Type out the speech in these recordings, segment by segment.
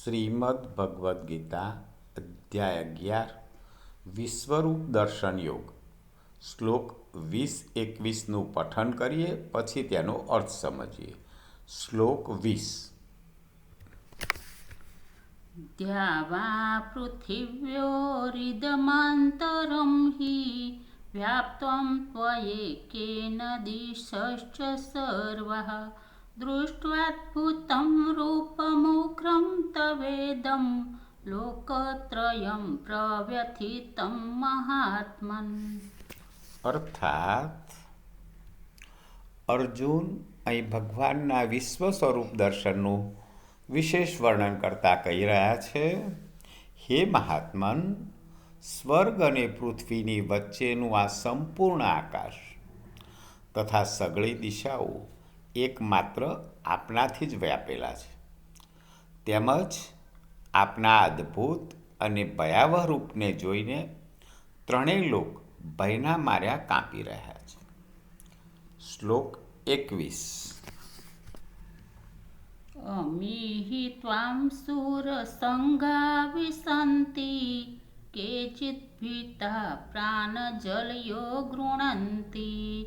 શ્રીમદ ભગવદ્ ગીતા અધ્યાય અગિયાર વિશ્વરૂપ દર્શન યોગ શ્લોક વીસ એકવીસનું પઠન કરીએ પછી તેનો અર્થ સમજીએ શ્લોક વીસ द्यावा पृथिव्योरिदमान्तरं हि व्याप्तं त्वयेकेन दिशश्च सर्वः दृष्ट्वाद्भुतं रूपमुग्रं तवेदं लोकत्रयं प्रव्यथितं महात्मन् અર્થાત અર્જુન અહીં ભગવાનના વિશ્વ સ્વરૂપ દર્શનનું વિશેષ વર્ણન કરતા કહી રહ્યા છે હે મહાત્મન સ્વર્ગ અને પૃથ્વીની વચ્ચેનું આ સંપૂર્ણ આકાશ તથા સગળી દિશાઓ એકમાત્ર આપનાથી જ વ્યાપેલા છે તેમજ આપના અદ્ભુત અને ભયાવહ રૂપને જોઈને ત્રણેય લોક ભયના માર્યા કાંપી રહ્યા છે. શ્લોક એકવીસ. અમીહિ ત્વામ સુરસંગા વિસંતિ, કેચિત ભીતા પ્રાણજલયો ગૃણંતિ.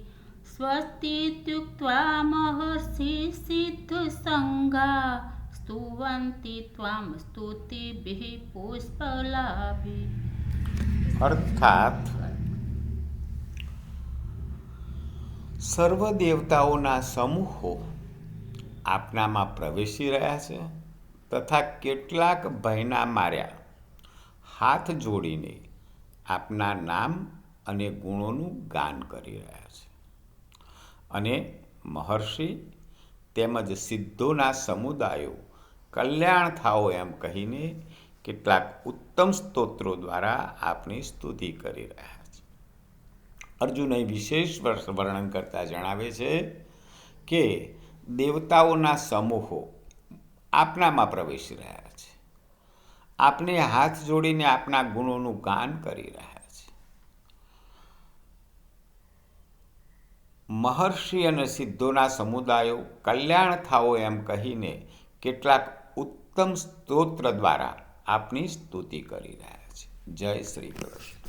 સ્વસ્તિત્યુક્ત્વા મહર્ષિ સિદ્ધસંગા સ્તુવંતિ ત્વામ સ્તુતિભિः પુષ્પલાભિ અર્થાત સર્વ દેવતાઓના સમૂહો આપનામાં પ્રવેશી રહ્યા છે તથા કેટલાક ભયના માર્યા. હાથ જોડીને આપના નામ અને ગુણોનું ગાન કરી રહ્યા છે. અને મહર્ષિ તેમજ સિદ્ધોના સમુદાયો કલ્યાણ થાઓ એમ કહીને કેટલાક ઉત્તમ સ્તોત્રો દ્વારા આપની સ્તુતિ કરી રહ્યા છે. અર્જુન અહીં વિશેષ વર્ણન કરતા જણાવે છે કે દેવતાઓના સમૂહો આપનામાં પ્રવેશી રહ્યા છે. આપને હાથ જોડીને આપના ગુણોનું ગાન કરી રહ્યા છે. મહર્ષિ અને સિદ્ધોના સમુદાયો કલ્યાણ થાઓ એમ કહીને કેટલાક ઉત્તમ સ્તોત્ર દ્વારા આપની સ્તુતિ કરી રહ્યા છે. જય શ્રી કૃષ્ણ.